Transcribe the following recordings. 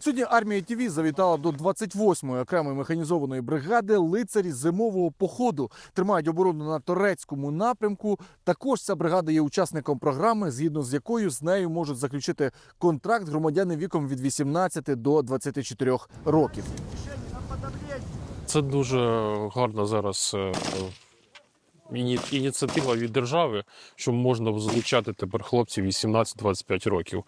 Сьогодні армія ТВ завітала до 28-ї окремої механізованої бригади лицарі зимового походу. Тримають оборону на турецькому напрямку. Також ця бригада є учасником програми, згідно з якою з нею можуть заключити контракт громадяни віком від 18 до 24 років. Це дуже гарна зараз е, ініціатива від держави, що можна залучати тепер хлопців 18-25 років.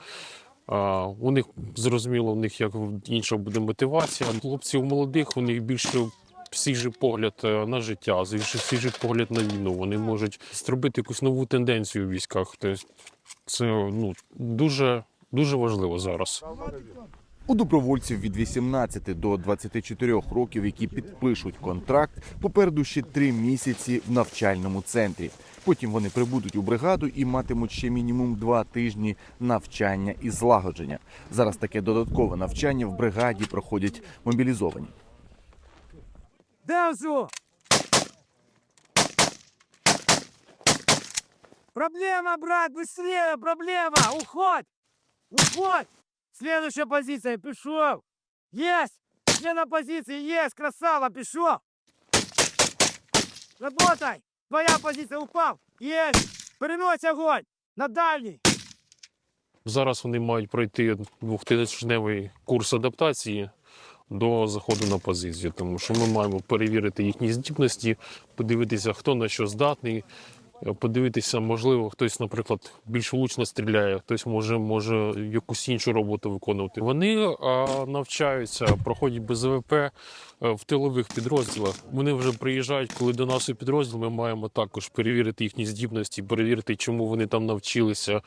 У них зрозуміло, у них як інша буде мотивація. Хлопців молодих, у них більше свіжий погляд е, на життя, свіжий погляд на війну. Вони можуть зробити якусь нову тенденцію у військах. Тобто це ну, дуже, дуже важливо зараз. У добровольців від 18 до 24 років, які підпишуть контракт, попереду ще три місяці в навчальному центрі. Потім вони прибудуть у бригаду і матимуть ще мінімум два тижні навчання і злагодження. Зараз таке додаткове навчання в бригаді проходять мобілізовані. Демсу! Проблема, брат, быстрее, проблема! Уходь! Уходь! Следующая позиция, пішов! Есть! Смена позиции, есть, красава, пішов! Работай! Твоя позиция упал! Есть! Перенось огонь! На дальній! Зараз вони мають пройти двохтижневий курс адаптації до заходу на позицію, тому що ми маємо перевірити їхні здібності, подивитися, хто на що здатний, подивитися, можливо, хтось, наприклад, більш влучно стріляє, хтось може, може якусь іншу роботу виконувати. Вони а, навчаються, проходять БЗВП е, в тилових підрозділах. Вони вже приїжджають, коли до нас у підрозділ, ми маємо також перевірити їхні здібності, перевірити, чому вони там навчилися.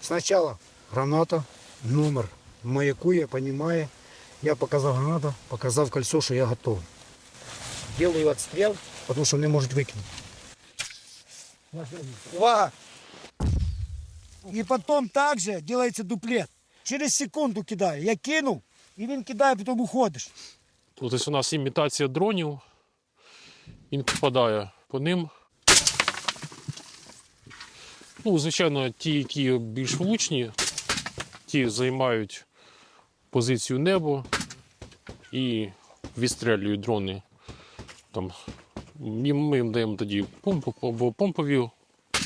Сначала граната, номер маякує, понимає. Я показав гранату, показав кольцо, що я готовий. Делаю відстріл, тому що не можуть викинути. Увага! І потім також делається дуплет. Через секунду кидає. Я кинув, і він кидає, потім уходиш. Тут ось у нас імітація дронів. Він попадає по ним. Ну, звичайно, ті, які більш влучні, ті займають позицію небо і відстрілюють дрони. Там, ми їм даємо тоді помпу або помпові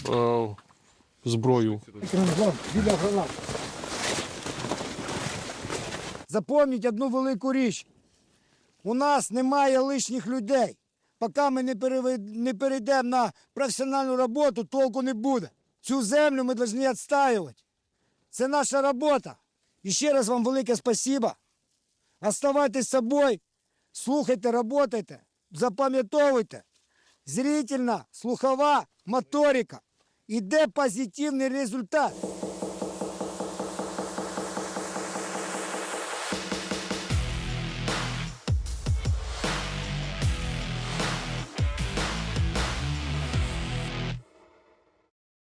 е, зброю. Запомніть одну велику річ. У нас немає лишніх людей. Поки ми не, переве- не перейдемо на професіональну роботу, толку не буде. Цю землю ми повинні відстаювати. Це наша робота. І ще раз вам велике спасибо. Оставайтесь собою, слухайте, работайте, запам'ятовуйте. Зрительна, слухова моторика. Іде позитивний результат.